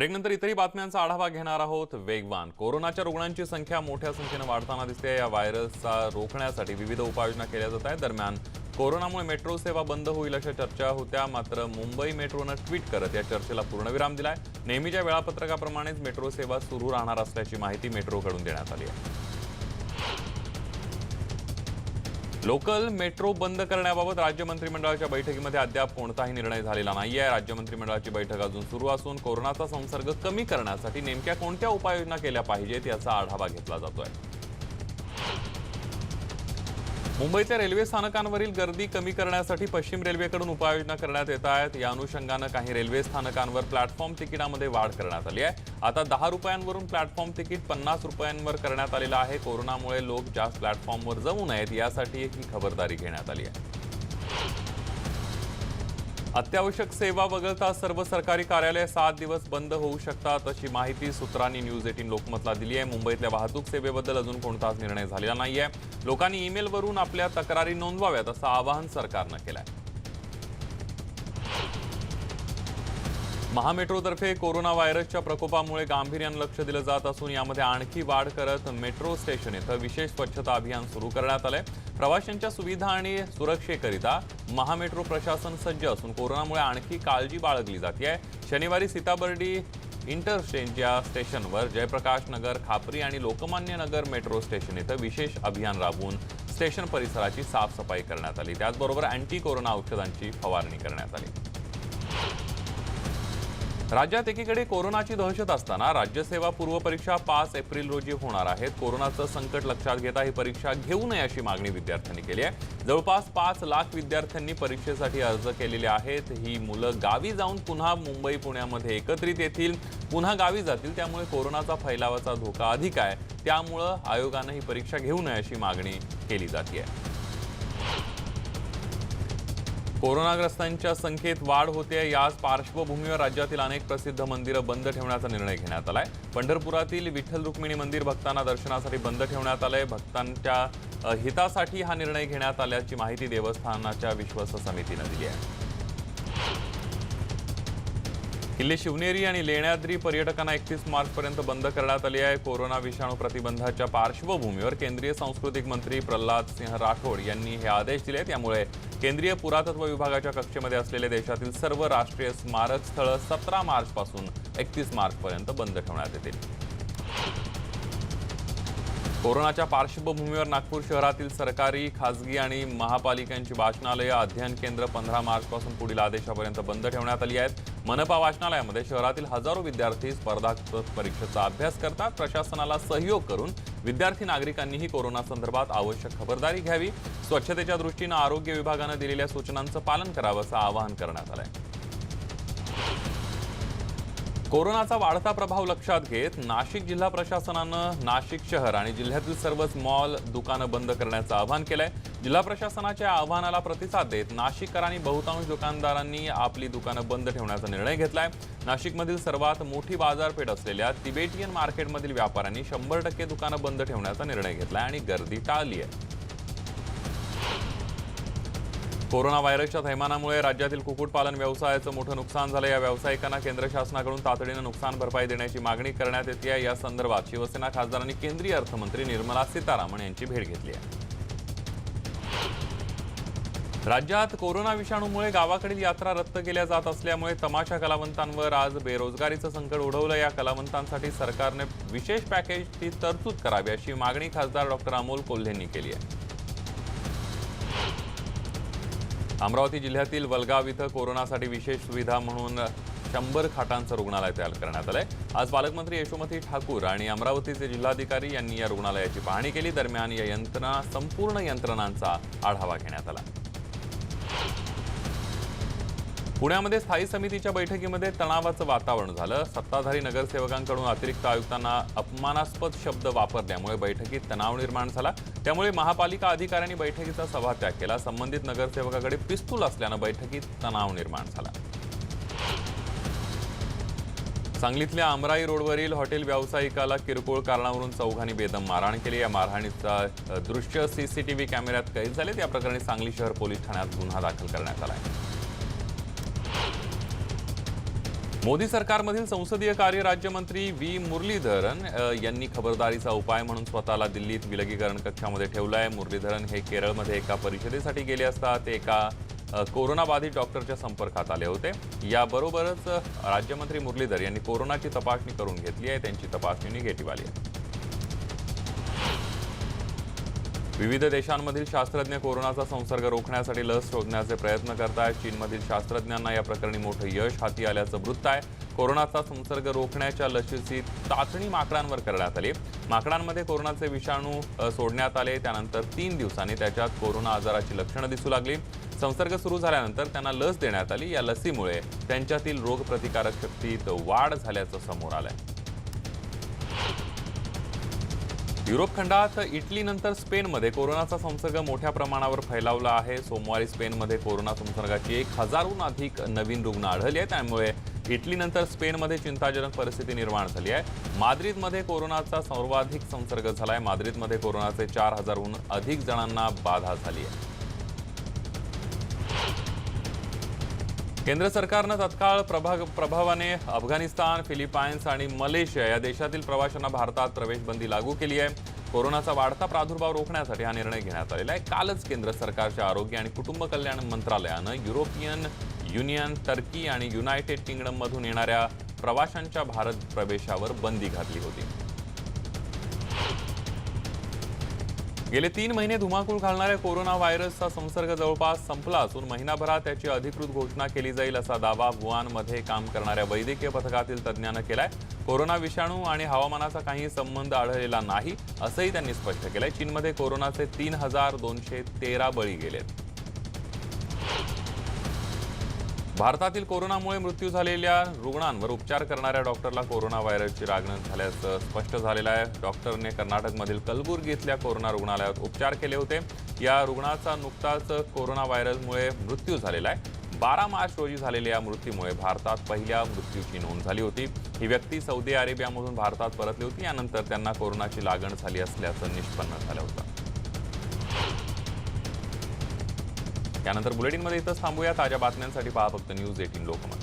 ब्रेकनंतर इतरही बातम्यांचा आढावा घेणार आहोत. वेगवान. कोरोनाच्या रुग्णांची संख्या मोठ्या संख्येनं वाढताना दिसते. या व्हायरसचा रोखण्यासाठी विविध उपाययोजना केल्या जात आहेत. दरम्यान कोरोनामुळे मेट्रो सेवा बंद होईल अशा चर्चा होत्या. मात्र मुंबई मेट्रोनं ट्विट करत या चर्चेला पूर्णविराम दिलाय. नेहमीच्या वेळापत्रकाप्रमाणेच मेट्रो सेवा सुरू राहणार असल्याची माहिती मेट्रोकडून देण्यात आली आहे. लोकल मेट्रो बंद करण्याबाबत राज्य मंत्रिमंडळाच्या बैठकीमध्ये अद्याप कोणताही निर्णय झालेला नाहीये. राज्य मंत्रिमंडळाची बैठक अजून सुरू असून कोरोनाचा संसर्ग कमी करण्यासाठी नेमक्या कोणत्या उपाययोजना केल्या पाहिजेत याचा आढावा घेतला जातोय. मुंबईतल्या रेल्वे स्थानकांवरील गर्दी कमी करण्यासाठी पश्चिम रेल्वेकडून उपाययोजना करण्यात येत आहेत. या अनुषंगानं काही रेल्वे स्थानकांवर प्लॅटफॉर्म तिकिटामध्ये वाढ करण्यात आली आहे. आता दहा रुपयांवरून प्लॅटफॉर्म तिकीट पन्नास रुपयांवर करण्यात आलेलं आहे. कोरोनामुळे लोक जास्त प्लॅटफॉर्मवर जाऊ नयेत यासाठी ही खबरदारी घेण्यात आली आहे. अत्यावश्यक सेवा वगळता सर्व सरकारी कार्यालय सात दिवस बंद होऊ शकतात अशी माहिती सूत्रांनी न्यूज एटीन लोकमतला दिली आहे. मुंबईतल्या वाहतूक सेवेबद्दल अजून कोणताच निर्णय झालेला नाहीये. लोकांनी ईमेलवरून आपल्या तक्रारी नोंदवाव्यात असं आवाहन सरकारनं केलंय. महामेट्रोतर्फे कोरोना व्हायरसच्या प्रकोपामुळे गांभीर्यानं लक्ष दिलं जात असून यामध्ये आणखी वाढ करत मेट्रो स्टेशन इथं विशेष स्वच्छता अभियान सुरू करण्यात आलं आहे प्रवाशांच्या सुविधा आणि सुरक्षेकरिता महामेट्रो प्रशासन सज्ज असून कोरोनामुळे आणखी काळजी बाळगली जाते आहे शनिवारी सीताबर्डी इंटरचेंज या स्टेशनवर जयप्रकाश नगर खापरी आणि लोकमान्य नगर मेट्रो स्टेशन इथं विशेष अभियान राबवून स्टेशन परिसराची साफसफाई करण्यात आली. त्याचबरोबर अँटी कोरोना औषधांची फवारणी करण्यात आली. राज्यात एकीकडे कोरोनाची दहशत असताना राज्यसेवा पूर्व परीक्षा पाच एप्रिल रोजी होणार आहेत. कोरोनाचं संकट लक्षात घेता ही परीक्षा घेऊ नये अशी मागणी विद्यार्थ्यांनी केली आहे. जवळपास पाच लाख विद्यार्थ्यांनी परीक्षेसाठी अर्ज केलेले आहेत. ही मुलं गावी जाऊन पुन्हा मुंबई पुण्यामध्ये एकत्रित येतील. पुन्हा गावी जातील त्यामुळे कोरोनाचा फैलावाचा धोका अधिक आहे. त्यामुळं आयोगानं ही परीक्षा घेऊ नये अशी मागणी केली जाते कोरोनाग्रस्तांच्या संख्येत वाढ होते याच पार्श्वभूमीवर राज्यातील अनेक प्रसिद्ध मंदिरं बंद ठेवण्याचा निर्णय घेण्यात आलाय. पंढरपुरातील विठ्ठल रुक्मिणी मंदिर भक्तांना दर्शनासाठी बंद ठेवण्यात आलंय. भक्तांच्या हितासाठी हा निर्णय घेण्यात आल्याची माहिती देवस्थानाच्या विश्वस्त समितीनं दिली आहे. किल्ले शिवनेरी आणि लेण्याद्री पर्यटकांना एकतीस मार्चपर्यंत बंद करण्यात आली आहे. कोरोना विषाणू प्रतिबंधाच्या पार्श्वभूमीवर केंद्रीय सांस्कृतिक मंत्री प्रल्हाद सिंह राठोड यांनी हे आदेश दिले त्यामुळे केंद्रीय पुरातत्व विभागाच्या कक्षेमध्ये असलेले देशातील सर्व राष्ट्रीय स्मारक स्थळं सतरा मार्चपासून एकतीस मार्चपर्यंत बंद ठेवण्यात येतील. कोरोनाच्या पार्श्वभूमीवर नागपूर शहरातील सरकारी खासगी आणि महापालिकांची वाचनालयं अध्ययन केंद्र पंधरा मार्चपासून पुढील आदेशापर्यंत बंद ठेवण्यात आली आहेत. मनपा वाचनालयामध्ये शहरातील हजारो विद्यार्थी स्पर्धात्मक परीक्षेचा अभ्यास करतात. प्रशासनाला सहयोग करून विद्यार्थी नागरिकांनीही कोरोना संदर्भात आवश्यक खबरदारी घ्यावी. स्वच्छतेच्या दृष्टीनं आरोग्य विभागानं दिलेल्या सूचनांचं पालन करावं असं आवाहन करण्यात आलंय. कोरोनाचा वाढता प्रभाव लक्षात घेत नाशिक जिल्हा प्रशासनानं नाशिक शहर आणि जिल्ह्यातील सर्वच मॉल दुकानं बंद करण्याचं आवाहन केलंय. जिल्हा प्रशासनाच्या आव्हानाला प्रतिसाद देत नाशिककरांनी बहुतांश दुकानदारांनी आपली दुकानं बंद ठेवण्याचा निर्णय घेतलाय. नाशिकमधील सर्वात मोठी बाजारपेठ असलेल्या तिबेटियन मार्केटमधील व्यापाऱ्यांनी शंभर टक्के दुकानं बंद ठेवण्याचा निर्णय घेतलाय आणि गर्दी टाळली आहे कोरोना व्हायरसच्या थैमानामुळे राज्यातील कुक्कुटपालन व्यवसायाचं मोठं नुकसान झालं. या व्यावसायिकांना केंद्र शासनाकडून तातडीनं नुकसान भरपाई देण्याची मागणी करण्यात येते या संदर्भात शिवसेना खासदारांनी केंद्रीय अर्थमंत्री निर्मला सीतारामन यांची भेट घेतली आहे. राज्यात कोरोना विषाणूमुळे गावाकडील यात्रा रद्द केल्या जात असल्यामुळे तमाशा कलावंतांवर आज बेरोजगारीचं संकट ओढवलं या कलावंतांसाठी सरकारने विशेष पॅकेजची तरतूद करावी अशी मागणी खासदार डॉक्टर अमोल कोल्हेंनी केली आहे. अमरावती जिल्ह्यातील वलगाव इथं कोरोनासाठी विशेष सुविधा म्हणून शंभर खाटांचं रुग्णालय तयार करण्यात आलंय. आज पालकमंत्री यशोमती ठाकूर आणि अमरावतीचे जिल्हाधिकारी यांनी या रुग्णालयाची पाहणी केली. दरम्यान या यंत्रणा संपूर्ण यंत्रणांचा आढावा घेण्यात आला. पुण्यामध्ये स्थायी समितीच्या बैठकीमध्ये तणावाचं वातावरण झालं. सत्ताधारी नगरसेवकांकडून अतिरिक्त आयुक्तांना अपमानास्पद शब्द वापरल्यामुळे बैठकीत तणाव निर्माण झाला. त्यामुळे महापालिका अधिकाऱ्यांनी बैठकीचा सभात्याग केला. संबंधित नगरसेवकाकडे पिस्तूल असल्यानं बैठकीत तणाव निर्माण झाला. सांगलीतल्या आमराई रोडवरील हॉटेल व्यावसायिकाला किरकोळ कारणावरून चौघांनी बेदम मारहाण केली. या मारहाणीचा दृश्य सीसीटीव्ही कॅमेऱ्यात कैद झालेत. या प्रकरणी सांगली शहर पोलीस ठाण्यात गुन्हा दाखल करण्यात आला आहे. मोदी सरकारमधील संसदीय कार्य राज्यमंत्री व्ही. मुरलीधरन यांनी खबरदारीचा उपाय म्हणून स्वतःला दिल्लीत विलगीकरण कक्षामध्ये ठेवलंय. मुरलीधरन हे केरळमध्ये एका परिषदेसाठी गेले असता ते एका कोरोनाबाधित डॉक्टरच्या संपर्कात आले होते. याबरोबरच राज्यमंत्री मुरलीधर यांनी कोरोनाची तपासणी करून घेतली आहे. त्यांची तपासणी निगेटिव्ह आली आहे. विविध देशांमधील शास्त्रज्ञ कोरोनाचा संसर्ग रोखण्यासाठी लस शोधण्याचे प्रयत्न करतायत. चीनमधील शास्त्रज्ञांना या प्रकरणी मोठं यश हाती आल्याचं वृत्त आहे. कोरोनाचा संसर्ग रोखण्याच्या लशीची चाचणी माकडांवर करण्यात आली. माकडांमध्ये कोरोनाचे विषाणू सोडण्यात आले. त्यानंतर तीन दिवसांनी त्याच्यात कोरोना आजाराची लक्षणं दिसू लागली. संसर्ग सुरू झाल्यानंतर त्यांना लस देण्यात आली. या लसीमुळे त्यांच्यातील रोगप्रतिकारक शक्तीत वाढ झाल्याचं समोर आलंय. युरोप खंडात इटलीनंतर स्पेनमध्ये कोरोनाचा संसर्ग मोठ्या प्रमाणावर फैलावला आहे. सोमवारी स्पेनमध्ये कोरोना संसर्गाची एक हजारहून अधिक नवीन रुग्ण आढळले आहेत. त्यामुळे इटलीनंतर स्पेनमध्ये चिंताजनक परिस्थिती निर्माण झाली आहे. माद्रिदमध्ये कोरोनाचा सर्वाधिक संसर्ग झाला आहे माद्रिदमध्ये कोरोनाचे चार हजारहून अधिक जणांना बाधा झाली आहे. केंद्र सरकारनं तत्काळ प्रभाग प्रभावाने अफगाणिस्तान फिलिपाईन्स आणि मलेशिया या देशातील प्रवाशांना भारतात प्रवेशबंदी लागू केली आहे. कोरोनाचा वाढता प्रादुर्भाव रोखण्यासाठी हा निर्णय घेण्यात आलेला आहे. कालच केंद्र सरकारच्या आरोग्य आणि कुटुंब कल्याण मंत्रालयानं European union Turkey and United किंगडममधून येणाऱ्या प्रवाशांच्या भारत प्रवेशावर बंदी घातली होती. गेले तीन महिने धुमाकूळ घालणाऱ्या कोरोना व्हायरसचा संसर्ग जवळपास संपला असून महिनाभरात त्याची अधिकृत घोषणा केली जाईल असा दावा वुहानमध्ये काम करणाऱ्या वैद्यकीय पथकातील तज्ज्ञानं केलाय. कोरोना विषाणू आणि हवामानाचा काही संबंध आढळलेला नाही असंही त्यांनी स्पष्ट केलंय. चीनमध्ये कोरोनाचे तीन हजार दोनशे तेरा बळी गेलेत. भारतातील कोरोनामुळे मृत्यू झालेल्या रुग्णांवर उपचार करणाऱ्या डॉक्टरला कोरोना व्हायरसची लागण झाल्याचं स्पष्ट झालेलं आहे. डॉक्टरने कर्नाटकमधील कलबुर्गी इथल्या कोरोना रुग्णालयात उपचार केले होते. या रुग्णाचा नुकताच कोरोना व्हायरसमुळे मृत्यू झालेला आहे. बारा मार्च रोजी झालेल्या या मृत्यूमुळे भारतात पहिल्या मृत्यूची नोंद झाली होती. ही व्यक्ती सौदी अरेबियामधून भारतात परतली होती. यानंतर त्यांना कोरोनाची लागण झाली असल्याचं निष्पन्न झालं होतं. यानंतर बुलेटिनमध्ये इथंच थांबूया ताज्या बातम्यांसाठी पहा फक्त न्यूज एटीन लोकमत.